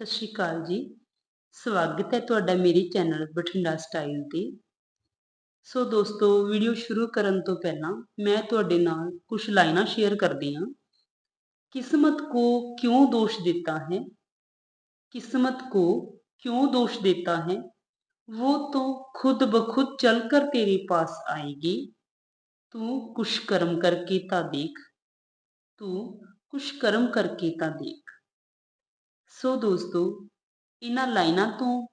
ਸਤਿ ਸ਼੍ਰੀ ਅਕਾਲ ਜੀ ਸਵਾਗਤ ਹੈ ਤੁਹਾਡਾ ਮੇਰੇ ਚੈਨਲ ਬਠਿੰਡਾ ਸਟਾਈਲ ਤੇ ਸੋ ਦੋਸਤੋ ਵੀਡੀਓ ਸ਼ੁਰੂ ਕਰਨ ਤੋਂ ਪਹਿਲਾਂ ਮੈਂ ਤੁਹਾਡੇ ਨਾਲ ਕੁਝ ਲਾਈਨਾਂ ਸ਼ੇਅਰ ਕਰਦੀ ਹਾਂ ਕਿਸਮਤ ਕੋ ਕਿਉਂ ਦੋਸ਼ ਦਿੱਤਾ ਹੈ किस्मत को क्यों दोष देता है वो तो खुद ब खुद चलकर तेरे पास आएगी तू कुछ कर्म करके ता देख तू कुछ कर्म करके ता देख ਸੋ ਦੋਸਤੋ, ਇਹਨਾਂ ਲਾਈਨਾਂ ਤੋਂ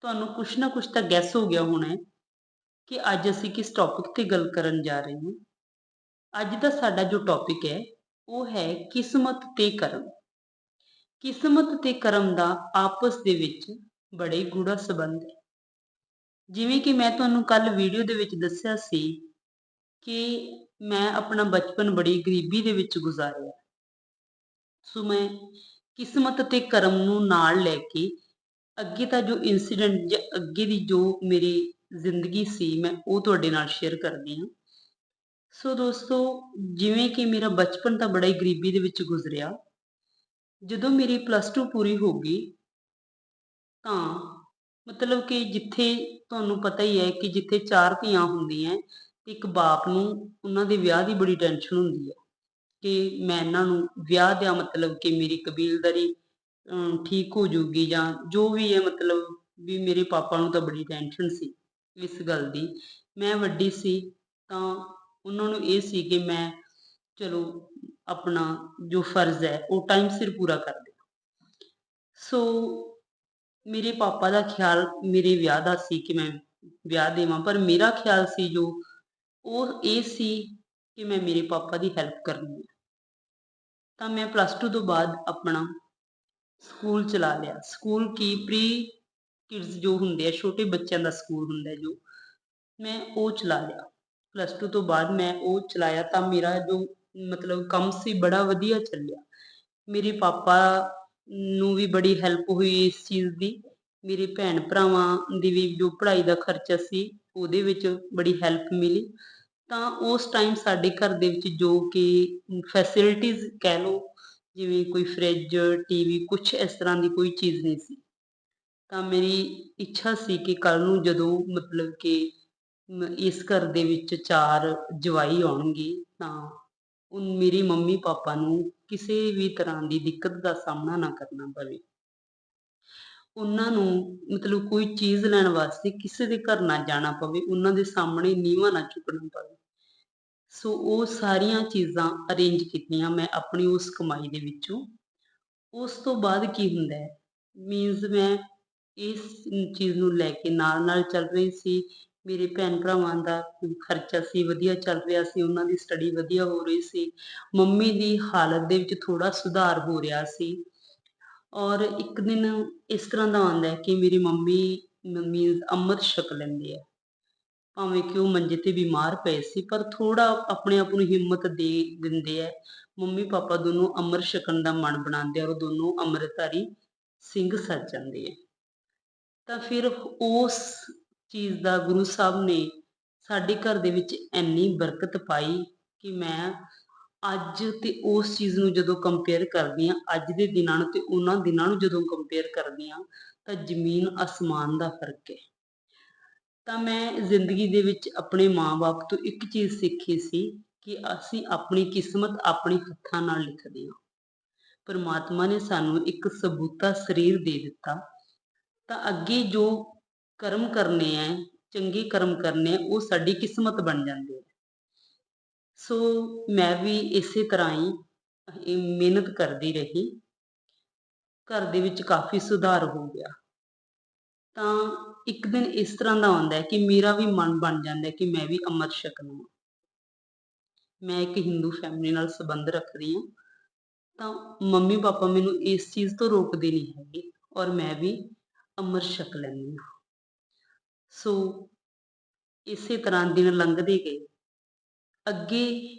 ਤੁਹਾਨੂੰ ਕੁਛ ਨਾ ਕੁਛ ਤਾਂ ਗੈਸ ਹੋ ਗਿਆ ਹੋਣਾ ਕਿ ਅੱਜ ਅਸੀਂ ਕਿਸ ਟੌਪਿਕ ਤੇ ਗੱਲ ਕਰਨ ਜਾ ਰਹੇ ਹਾਂ। ਅੱਜ ਦਾ ਸਾਡਾ ਜੋ ਟੌਪਿਕ ਹੈ, ਉਹ ਹੈ ਕਿਸਮਤ ਤੇ ਕਰਮ। ਕਿਸਮਤ ਤੇ ਕਰਮ ਦਾ ਆਪਸ ਦੇ ਵਿੱਚ ਬੜੇ ਗੂੜਾ ਸਬੰਧ ਹੈ। ਜਿਵੇਂ ਕਿ ਮੈਂ ਤੁਹਾਨੂੰ ਕੱਲ ਵੀਡੀਓ ਦੇ ਵਿੱਚ ਦੱਸਿਆ ਸੀ ਕਿ ਮੈਂ ਆਪਣਾ ਬਚਪਨ ਬੜੀ ਗਰੀਬੀ ਦੇ ਵਿੱਚ ਗੁਜ਼ਾਰਿਆ। ਸੋ ਮੈਂ ਕਿਸਮਤ ਤੇ ਕਰਮ ਨੂੰ ਨਾਲ ਲੈ ਕੇ ਅੱਗੇ ਦਾ ਜੋ ਇਨਸੀਡੈਂਟ ਜਾਂ, ਅੱਗੇ ਦੀ ਜੋ ਮੇਰੀ ਜ਼ਿੰਦਗੀ ਸੀ, ਮੈਂ ਉਹ ਤੁਹਾਡੇ ਨਾਲ ਸ਼ੇਅਰ ਕਰਦੀ ਹਾਂ। ਸੋ ਦੋਸਤੋ, ਜਿਵੇਂ ਕਿ ਮੇਰਾ ਬਚਪਨ ਤਾਂ ਬੜਾ ਹੀ ਗਰੀਬੀ ਦੇ ਵਿੱਚ ਗੁਜ਼ਰਿਆ, ਜਦੋਂ ਮੇਰੀ ਪਲੱਸ 2 ਪੂਰੀ ਹੋ ਗਈ, ਤਾਂ ਮਤਲਬ ਕਿ ਜਿੱਥੇ ਤੁਹਾਨੂੰ ਪਤਾ ਹੀ ਹੈ ਕਿ ਜਿੱਥੇ ਚਾਰ ਧੀਆਂ ਹੁੰਦੀਆਂ ਤੇ ਇੱਕ ਬਾਪ ਨੂੰ ਉਹਨਾਂ ਦੇ ਵਿਆਹ ਦੀ ਬੜੀ ਟੈਨਸ਼ਨ ਹੁੰਦੀ ਹੈ। ਕਿ ਮੈਂ ਇਹਨਾਂ ਨੂੰ ਵਿਆਹ ਦਿਆਂ ਮਤਲਬ ਕਿ ਮੇਰੀ ਕਬੀਲਦਾਰੀ ਠੀਕ ਹੋ ਜੂਗੀ ਜਾਂ ਜੋ ਵੀ ਹੈ ਮਤਲਬ ਵੀ ਮੇਰੇ ਪਾਪਾ ਨੂੰ ਤਾਂ ਬੜੀ ਟੈਨਸ਼ਨ ਸੀ ਇਸ ਗੱਲ ਦੀ। ਮੈਂ ਵੱਡੀ ਸੀ ਤਾਂ ਉਹਨਾਂ ਨੂੰ ਇਹ ਸੀ ਕਿ ਮੈਂ ਚਲੋ ਆਪਣਾ ਜੋ ਫਰਜ਼ ਹੈ ਉਹ ਟਾਈਮ ਸਿਰ ਪੂਰਾ ਕਰ ਦੇ ਸੋ ਮੇਰੇ ਪਾਪਾ ਦਾ ਖਿਆਲ ਮੇਰੇ ਵਿਆਹ ਦਾ ਸੀ ਕਿ ਮੈਂ ਵਿਆਹ ਦੇਵਾਂ, ਪਰ ਮੇਰਾ ਖਿਆਲ ਸੀ ਜੋ ਉਹ, ਇਹ ਸੀ ਕਿ ਮੈਂ ਮੇਰੇ ਪਾਪਾ ਦੀ ਹੈਲਪ ਕਰਨੀ ਹੈ। ਤਾਂ ਮੈਂ ਪਲੱਸ 2 ਤੋਂ ਬਾਅਦ ਆਪਣਾ ਸਕੂਲ ਚਲਾ ਲਿਆ। ਸਕੂਲ ਕੀ ਪ੍ਰੀ ਕਿਡਸ ਜੋ ਹੁੰਦੇ ਆ, ਛੋਟੇ ਬੱਚਿਆਂ ਦਾ ਸਕੂਲ ਹੁੰਦਾ ਜੋ, ਮੈਂ ਉਹ ਚਲਾ ਲਿਆ। ਪਲੱਸ 2 ਤੋਂ ਬਾਅਦ ਮੈਂ ਉਹ ਚਲਾਇਆ ਤਾਂ ਮੇਰਾ ਜੋ ਮਤਲਬ ਕੰਮ ਸੀ ਬੜਾ ਵਧੀਆ ਚੱਲਿਆ। ਮੇਰੇ ਪਾਪਾ ਨੂੰ ਵੀ ਬੜੀ ਹੈਲਪ ਹੋਈ ਇਸ ਚੀਜ਼ ਦੀ। ਮੇਰੇ ਭੈਣ ਭਰਾਵਾਂ ਦੀ ਵੀ ਜੋ ਪੜ੍ਹਾਈ ਦਾ ਖਰਚਾ ਸੀ, ਉਹਦੇ ਵਿੱਚ ਬੜੀ ਹੈਲਪ ਮਿਲੀ। ਤਾਂ ਉਸ ਟਾਈਮ ਸਾਡੇ ਘਰ ਦੇ ਵਿੱਚ ਜੋ ਕਿ ਫੈਸਿਲਿਟੀਆਂ ਕਹਿ ਲਓ, ਜਿਵੇਂ ਕੋਈ ਫ੍ਰਿਜ ਟੀਵੀ ਕੁਝ ਇਸ ਤਰ੍ਹਾਂ ਦੀ ਕੋਈ ਚੀਜ਼ ਨਹੀਂ ਸੀ। ਤਾਂ ਮੇਰੀ ਇੱਛਾ ਸੀ ਕਿ ਕੱਲ ਨੂੰ ਜਦੋਂ ਮਤਲਬ ਕਿ ਇਸ ਘਰ ਦੇ ਵਿੱਚ ਚਾਰ ਜਵਾਈ ਆਉਣਗੇ, ਤਾਂ ਉਹ ਮੇਰੀ ਮੰਮੀ ਪਾਪਾ ਨੂੰ ਕਿਸੇ ਵੀ ਤਰ੍ਹਾਂ ਦੀ ਦਿੱਕਤ ਦਾ ਸਾਹਮਣਾ ਨਾ ਕਰਨਾ ਪਵੇ। ਉਹਨਾਂ ਨੂੰ ਮਤਲਬ ਕੋਈ ਚੀਜ਼ ਲੈਣ ਵਾਸਤੇ ਕਿਸੇ ਦੇ ਘਰ ਨਾ ਜਾਣਾ ਪਵੇ, ਉਹਨਾਂ ਦੇ ਸਾਹਮਣੇ ਨੀਵਾ ਨਾ ਝੁਕਣਾ ਪਵੇ। ਸੋ ਉਹ ਸਾਰੀਆਂ ਚੀਜ਼ਾਂ ਅਰੇਂਜ ਕੀਤੀਆਂ ਮੈਂ ਆਪਣੀ ਉਸ ਕਮਾਈ ਦੇ ਵਿੱਚੋਂ। ਉਸ ਤੋਂ ਬਾਅਦ ਕੀ ਹੁੰਦਾ ਹੈ? ਮੀਨਸ ਮੈਂ ਇਸ ਚੀਜ਼ ਨੂੰ ਲੈ ਕੇ ਨਾਲ ਨਾਲ ਚੱਲ ਰਹੀ ਸੀ, ਮੇਰੇ ਭੈਣ ਭਰਾਵਾਂ ਦਾ ਖਰਚਾ ਸੀ, ਵਧੀਆ ਚੱਲ ਰਿਹਾ ਸੀ, ਉਹਨਾਂ ਦੀ ਸਟੱਡੀ ਵਧੀਆ ਹੋ ਰਹੀ ਸੀ। ਮੰਮੀ ਦੀ ਹਾਲਤ ਦੇ ਵਿੱਚ ਥੋੜਾ ਸੁਧਾਰ ਹੋ ਰਿਹਾ ਸੀ। ਔਰ ਇੱਕ ਦਿਨ ਇਸ ਤਰ੍ਹਾਂ ਦਾ ਆਉਂਦਾ ਹੈ ਕਿ ਮੇਰੀ ਮੰਮੀ ਮੀਨਸ ਅੰਮ੍ਰਿਤ ਛਕ ਲੈਂਦੇ ਹੈ। ਭਾਵੇਂ ਕਿ ਉਹ ਮੰਜੇ ਤੇ ਬਿਮਾਰ ਪਏ ਸੀ, ਪਰ ਥੋੜਾ ਆਪਣੇ ਆਪ ਨੂੰ ਹਿੰਮਤ ਦੇ ਦਿੰਦੇ ਆ ਮੰਮੀ ਪਾਪਾ ਦੋਨੋਂ ਅੰਮ੍ਰਿਤ ਛਕਣ ਦਾ ਮਨ ਬਣਾਉਂਦੇ ਆ ਔਰ ਦੋਨੋਂ ਅੰਮ੍ਰਿਤਧਾਰੀ ਸਿੰਘ ਸੱਜ ਜਾਂਦੇ ਆ ਤਾਂ ਫਿਰ ਉਸ ਚੀਜ਼ ਦਾ ਗੁਰੂ ਸਾਹਿਬ ਨੇ ਸਾਡੇ ਘਰ ਦੇ ਵਿੱਚ ਇੰਨੀ ਬਰਕਤ ਪਾਈ ਕਿ ਮੈਂ ਅੱਜ ਤੇ ਉਸ ਚੀਜ਼ ਨੂੰ ਜਦੋਂ ਕੰਪੇਅਰ ਕਰਦੀ ਆ ਅੱਜ ਦੇ ਦਿਨਾਂ ਨੂੰ ਤੇ ਉਹਨਾਂ ਦਿਨਾਂ ਨੂੰ ਜਦੋਂ ਕੰਪੇਅਰ ਕਰਦੀ ਆ ਤਾਂ ਜ਼ਮੀਨ ਅਸਮਾਨ ਦਾ ਫ਼ਰਕ ਹੈ। ਤਾਂ ਮੈਂ ਜ਼ਿੰਦਗੀ ਦੇ ਵਿੱਚ ਆਪਣੇ ਮਾਪੇ ਤੋਂ ਇੱਕ ਚੀਜ਼ ਸਿੱਖੀ ਸੀ ਕਿ ਅਸੀਂ ਆਪਣੀ ਕਿਸਮਤ ਆਪਣੇ ਹੱਥਾਂ ਨਾਲ ਲਿਖਦੇ ਹਾਂ। ਪਰਮਾਤਮਾ ਨੇ ਸਾਨੂੰ ਇੱਕ ਸਬੂਤਾ ਸਰੀਰ ਦੇ ਦਿੱਤਾ। ਤਾਂ ਅੱਗੇ ਜੋ ਕਰਮ ਕਰਨੇ ਆ ਚੰਗੇ ਕਰਮ ਕਰਨੇ ਆ ਉਹ ਸਾਡੀ ਕਿਸਮਤ ਬਣ ਜਾਂਦੇ ਆ ਸੋ ਮੈਂ ਵੀ ਇਸੇ ਤਰ੍ਹਾਂ ਹੀ ਮਿਹਨਤ ਕਰਦੀ ਰਹੀ। ਘਰ ਦੇ ਵਿੱਚ ਕਾਫੀ ਸੁਧਾਰ ਹੋ ਗਿਆ। ਤਾਂ ਇੱਕ ਦਿਨ ਇਸ ਤਰ੍ਹਾਂ ਦਾ ਆਉਂਦਾ ਹੈ ਕਿ ਮੇਰਾ ਵੀ ਮਨ ਬਣ ਜਾਂਦਾ ਹੈ ਕਿ ਮੈਂ ਵੀ ਅੰਮ੍ਰਿਤ ਛਕਣਾ ਮੈਂ ਇੱਕ ਹਿੰਦੂ ਫੈਮਿਲੀ ਨਾਲ ਸੰਬੰਧ ਰੱਖਦੀ ਹਾਂ। ਤਾਂ ਮੰਮੀ ਪਾਪਾ ਮੈਨੂੰ ਇਸ ਚੀਜ਼ ਤੋਂ ਰੋਕਦੇ ਨਹੀਂ ਹੈਗੇ ਔਰ ਮੈਂ ਵੀ ਅੰਮ੍ਰਿਤ ਛਕ ਲੈਂਦੀ ਹਾਂ। ਸੋ ਇਸੇ ਤਰ੍ਹਾਂ ਦਿਨ ਲੰਘਦੇ ਗਏ। ਅੱਗੇ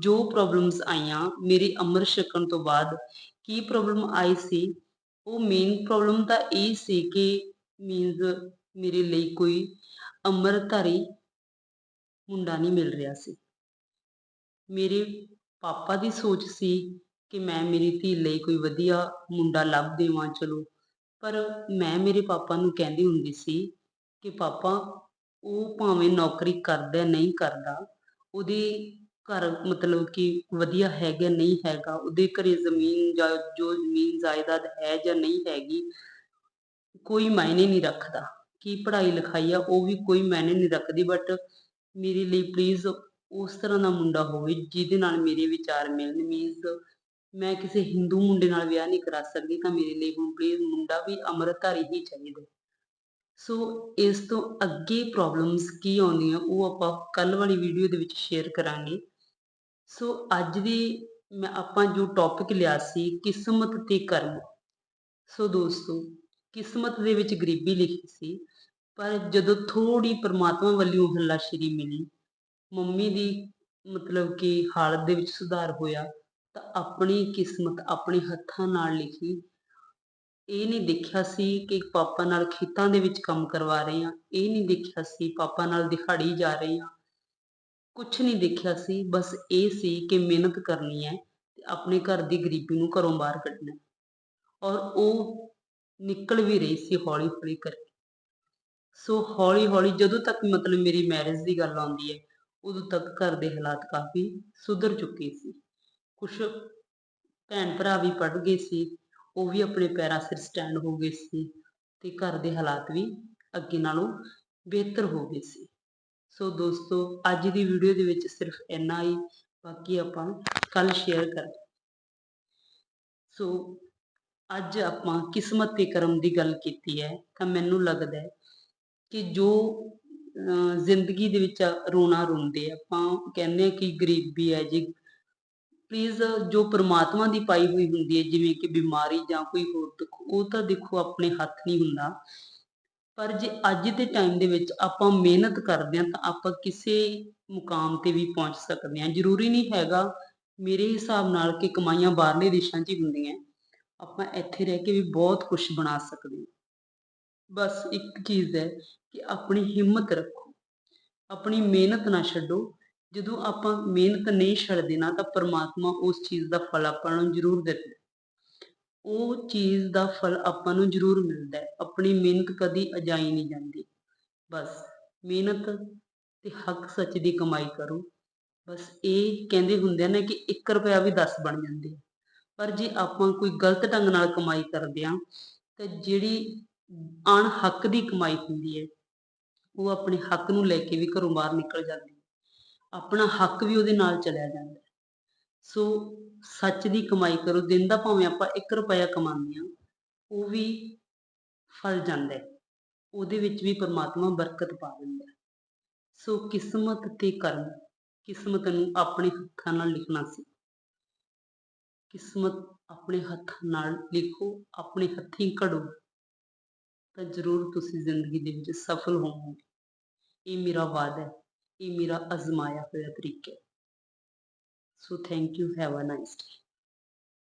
ਜੋ ਪ੍ਰੋਬਲਮਸ ਆਈਆਂ, ਮੇਰੀ ਅੰਮ੍ਰਿਤ ਛਕਣ ਤੋਂ ਬਾਅਦ ਕੀ ਪ੍ਰੋਬਲਮ ਆਈ ਸੀ, ਉਹ ਮੇਨ ਪ੍ਰੋਬਲਮ ਤਾਂ ਇਹ ਸੀ ਕਿ ਮੀਨਸ ਮੇਰੇ ਲਈ ਕੋਈ ਅੰਮ੍ਰਿਤਧਾਰੀ ਮੁੰਡਾ ਨਹੀਂ ਮਿਲ ਰਿਹਾ ਸੀ। ਮੇਰੇ ਪਾਪਾ ਦੀ ਸੋਚ ਸੀ ਕਿ ਮੈਂ ਮੇਰੀ ਧੀ ਲਈ ਕੋਈ ਵਧੀਆ ਮੁੰਡਾ ਲੱਭ ਦੇਵਾਂ, ਚਲੋ। ਪਰ ਮੈਂ ਮੇਰੇ ਪਾਪਾ ਨੂੰ ਕਹਿੰਦੀ ਹੁੰਦੀ ਸੀ ਕਿ ਪਾਪਾ, ਉਹ ਭਾਵੇਂ ਨੌਕਰੀ ਕਰਦਾ, ਨਹੀਂ ਕਰਦਾ ਉਹਦੇ ਘਰ ਮਤਲਬ ਕਿ ਵਧੀਆ ਹੈਗਾ ਨਹੀਂ ਹੈਗਾ, ਉਹਦੇ ਘਰੇ ਜ਼ਮੀਨ ਜਾਂ ਜੋ ਜ਼ਮੀਨ ਜਾਇਦਾਦ ਹੈ ਜਾਂ ਨਹੀਂ ਹੈਗੀ, ਕੋਈ ਮਾਇਨੇ ਨਹੀਂ ਰੱਖਦਾ। ਕੀ ਪੜ੍ਹਾਈ ਲਿਖਾਈ ਆ, ਉਹ ਵੀ ਕੋਈ ਮਾਇਨੇ ਨਹੀਂ ਰੱਖਦੀ ਬਟ ਮੇਰੇ ਲਈ ਪਲੀਜ਼ ਉਸ ਤਰ੍ਹਾਂ ਦਾ ਮੁੰਡਾ ਹੋਵੇ ਜਿਹਦੇ ਨਾਲ ਮੇਰੇ ਵਿਚਾਰ ਮਿਲਣ। ਮੀਨਸ ਮੈਂ ਕਿਸੇ ਹਿੰਦੂ ਮੁੰਡੇ ਨਾਲ ਵਿਆਹ ਨਹੀਂ ਕਰਾ ਸਕਦੀ ਤਾਂ ਮੇਰੇ ਲਈ ਹੁਣ ਪਲੀਜ਼ ਮੁੰਡਾ ਵੀ ਅੰਮ੍ਰਿਤਧਾਰੀ ਹੀ ਚਾਹੀਦਾ। ਸੋ ਇਸ ਤੋਂ ਅੱਗੇ ਪ੍ਰੋਬਲਮਸ ਕੀ ਆਉਂਦੀਆਂ, ਉਹ ਆਪਾਂ ਕੱਲ ਵਾਲੀ ਵੀਡੀਓ ਦੇ ਵਿੱਚ ਸ਼ੇਅਰ ਕਰਾਂਗੇ। ਸੋ ਅੱਜ ਦੀ ਮੈਂ ਆਪਾਂ ਜੋ ਟੌਪਿਕ ਲਿਆ ਸੀ, ਕਿਸਮਤ ਤੇ ਕਰਮ। ਸੋ ਦੋਸਤੋ, ਕਿਸਮਤ ਦੇ ਵਿੱਚ ਗਰੀਬੀ ਲਿਖੀ ਸੀ, ਪਰ ਜਦੋਂ ਥੋੜੀ ਪਰਮਾਤਮਾ ਵੱਲੋਂ ਹੱਲਾਸ਼ੇਰੀ ਮਿਲੀ, ਮੰਮੀ ਦੀ ਮਤਲਬ ਕਿ ਹਾਲਤ ਦੇ ਵਿੱਚ ਸੁਧਾਰ ਹੋਇਆ, ਤਾਂ ਆਪਣੀ ਕਿਸਮਤ ਆਪਣੇ ਹੱਥਾਂ ਨਾਲ ਲਿਖੀ ਇਹ ਨਹੀਂ ਦੇਖਿਆ ਸੀ ਕਿ ਪਾਪਾ ਨਾਲ ਖੇਤਾਂ ਦੇ ਵਿੱਚ ਕੰਮ ਕਰਵਾ ਰਹੇ ਆ ਇਹ ਨਹੀਂ ਦੇਖਿਆ ਸੀ ਪਾਪਾ ਨਾਲ ਦਿਹਾੜੀ ਜਾ ਰਹੇ ਆ ਕੁਝ ਨਹੀਂ ਦੇਖਿਆ ਸੀ। ਬਸ ਇਹ ਸੀ ਕਿ ਮਿਹਨਤ ਕਰਨੀ ਹੈ ਤੇ ਆਪਣੇ ਘਰ ਦੀ ਗਰੀਬੀ ਨੂੰ ਘਰੋਂ ਬਾਹਰ ਕੱਢਣਾ ਔਰ ਉਹ ਨਿਕਲ ਵੀ ਰਹੀ ਸੀ ਹੌਲੀ ਹੌਲੀ ਕਰਕੇ। ਸੋ ਹੌਲੀ ਹੌਲੀ ਜਦੋਂ ਤੱਕ ਮਤਲਬ ਮੇਰੀ ਮੈਰਿਜ ਦੀ ਗੱਲ ਆਉਂਦੀ ਹੈ, ਉਦੋਂ ਤੱਕ ਘਰ ਦੇ ਹਾਲਾਤ ਕਾਫੀ ਸੁਧਰ ਚੁੱਕੇ ਸੀ। ਕੁਝ ਭੈਣ ਭਰਾ ਵੀ ਪੜ ਗਏ ਸੀ। ਉਹ ਵੀ ਆਪਣੇ ਪੈਰਾਂ ਸਿਰ ਸਟੈਂਡ ਹੋ ਗਏ ਸੀ ਤੇ ਘਰ ਦੇ ਹਾਲਾਤ ਵੀ ਅੱਗੇ ਨਾਲੋਂ ਬਿਹਤਰ ਹੋ ਗਏ ਸੀ। ਸੋ ਦੋਸਤੋ, ਅੱਜ ਦੀ ਵੀਡੀਓ ਦੇ ਵਿੱਚ ਸਿਰਫ ਇੰਨਾ ਹੀ, ਬਾਕੀ ਆਪਾਂ ਕੱਲ ਸ਼ੇਅਰ ਕਰ ਸੋ ਅੱਜ ਆਪਾਂ ਕਿਸਮਤ ਤੇ ਕਰਮ ਦੀ ਗੱਲ ਕੀਤੀ ਹੈ, ਤਾਂ ਮੈਨੂੰ ਲੱਗਦਾ ਹੈ ਕਿ ਜੋ ਜ਼ਿੰਦਗੀ ਦੇ ਵਿੱਚ ਰੋਣਾ ਰੋਂਦੇ ਆਪਾਂ ਕਹਿੰਦੇ ਕਿ ਗਰੀਬੀ ਹੈ ਜੀ ਪਲੀਜ਼ ਜੋ ਪ੍ਰਮਾਤਮਾ ਦੀ ਪਾਈ ਹੋਈ ਹੁੰਦੀ ਹੈ, ਜਿਵੇਂ ਕਿ ਬਿਮਾਰੀ ਜਾਂ ਕੋਈ ਹੋਰ ਦੁੱਖ, ਉਹ ਤਾਂ ਦੇਖੋ ਆਪਣੇ ਹੱਥ ਨਹੀਂ ਹੁੰਦਾ। ਪਰ ਜੇ ਅੱਜ ਦੇ ਟਾਈਮ ਦੇ ਵਿੱਚ ਆਪਾਂ ਮਿਹਨਤ ਕਰਦੇ ਹਾਂ, ਤਾਂ ਆਪਾਂ ਕਿਸੇ ਮੁਕਾਮ ਤੇ ਵੀ ਪਹੁੰਚ ਸਕਦੇ ਹਾਂ। ਜ਼ਰੂਰੀ ਨਹੀਂ ਹੈਗਾ ਮੇਰੇ ਹਿਸਾਬ ਨਾਲ ਕਿ ਕਮਾਈਆਂ ਬਾਹਰਲੇ ਦੇਸ਼ਾਂ 'ਚ ਹੀ ਹੁੰਦੀਆਂ। ਆਪਾਂ ਇੱਥੇ ਰਹਿ ਕੇ ਵੀ ਬਹੁਤ ਕੁਝ ਬਣਾ ਸਕਦੇ ਹਾਂ। ਬਸ ਇੱਕ ਚੀਜ਼ ਹੈ ਕਿ ਆਪਣੀ ਹਿੰਮਤ ਰੱਖੋ। ਆਪਣੀ ਮਿਹਨਤ ਨਾ ਛੱਡੋ। ਜਦੋਂ ਆਪਾਂ ਮਿਹਨਤ ਨਹੀਂ ਛੱਡਦੇ ਨਾ, ਤਾਂ ਪਰਮਾਤਮਾ ਉਸ ਚੀਜ਼ ਦਾ ਫਲ ਆਪਾਂ ਨੂੰ ਜ਼ਰੂਰ ਦਿੰਦਾ ਉਹ ਚੀਜ਼ ਦਾ ਫਲ ਆਪਾਂ ਨੂੰ ਜ਼ਰੂਰ ਮਿਲਦਾ ਹੈ। ਆਪਣੀ ਮਿਹਨਤ ਕਦੀ ਅਜਾਈ ਨਹੀਂ ਜਾਂਦੀ। ਬਸ ਮਿਹਨਤ ਤੇ ਹੱਕ ਸੱਚ ਦੀ ਕਮਾਈ ਕਰੋ। ਬਸ ਇਹ ਕਹਿੰਦੇ ਹੁੰਦੇ ਨੇ ਕਿ 1 ਰੁਪਿਆ ਵੀ 10 ਬਣ ਜਾਂਦੇ ਆ। ਪਰ ਜੇ ਆਪਾਂ ਕੋਈ ਗਲਤ ਢੰਗ ਨਾਲ ਕਮਾਈ ਕਰਦੇ ਆ ਤਾਂ ਜਿਹੜੀ ਅਣ ਹੱਕ ਦੀ ਕਮਾਈ ਹੁੰਦੀ ਹੈ, ਉਹ ਆਪਣੇ ਹੱਕ ਨੂੰ ਲੈ ਕੇ ਵੀ ਘਰੋਂ ਬਾਹਰ ਨਿਕਲ ਜਾਂਦੀ ਆਪਣਾ ਹੱਕ ਵੀ ਉਹਦੇ ਨਾਲ ਚਲਿਆ ਜਾਂਦਾ ਸੋ ਸੱਚ ਦੀ ਕਮਾਈ ਕਰੋ, ਦਿਨ ਦਾ ਭਾਵੇਂ ਆਪਾਂ 1 ਰੁਪਇਆ ਕਮਾਉਂਦੇ ਆ ਉਹ ਵੀ ਫਲ ਜਾਂਦਾ ਹੈ। ਉਹਦੇ ਵਿੱਚ ਵੀ ਪਰਮਾਤਮਾ ਬਰਕਤ ਪਾ ਦਿੰਦਾ ਸੋ ਕਿਸਮਤ ਤੇ ਕਰਮ, ਕਿਸਮਤ ਨੂੰ ਆਪਣੇ ਹੱਥਾਂ ਨਾਲ ਲਿਖਣਾ ਸੀ। ਕਿਸਮਤ ਆਪਣੇ ਹੱਥਾਂ ਨਾਲ ਲਿਖੋ, ਆਪਣੇ ਹੱਥੀਂ ਘੜੋ, ਤਾਂ ਜ਼ਰੂਰ ਤੁਸੀਂ ਜ਼ਿੰਦਗੀ ਦੇ ਵਿੱਚ ਸਫਲ ਹੋਵੋਗੇ। ਇਹ ਮੇਰਾ ਵਾਅਦਾ ਹੈ। ਇਹ ਮੇਰਾ ਅਜ਼ਮਾਇਆ ਹੋਇਆ ਤਰੀਕਾ so thank you have a nice day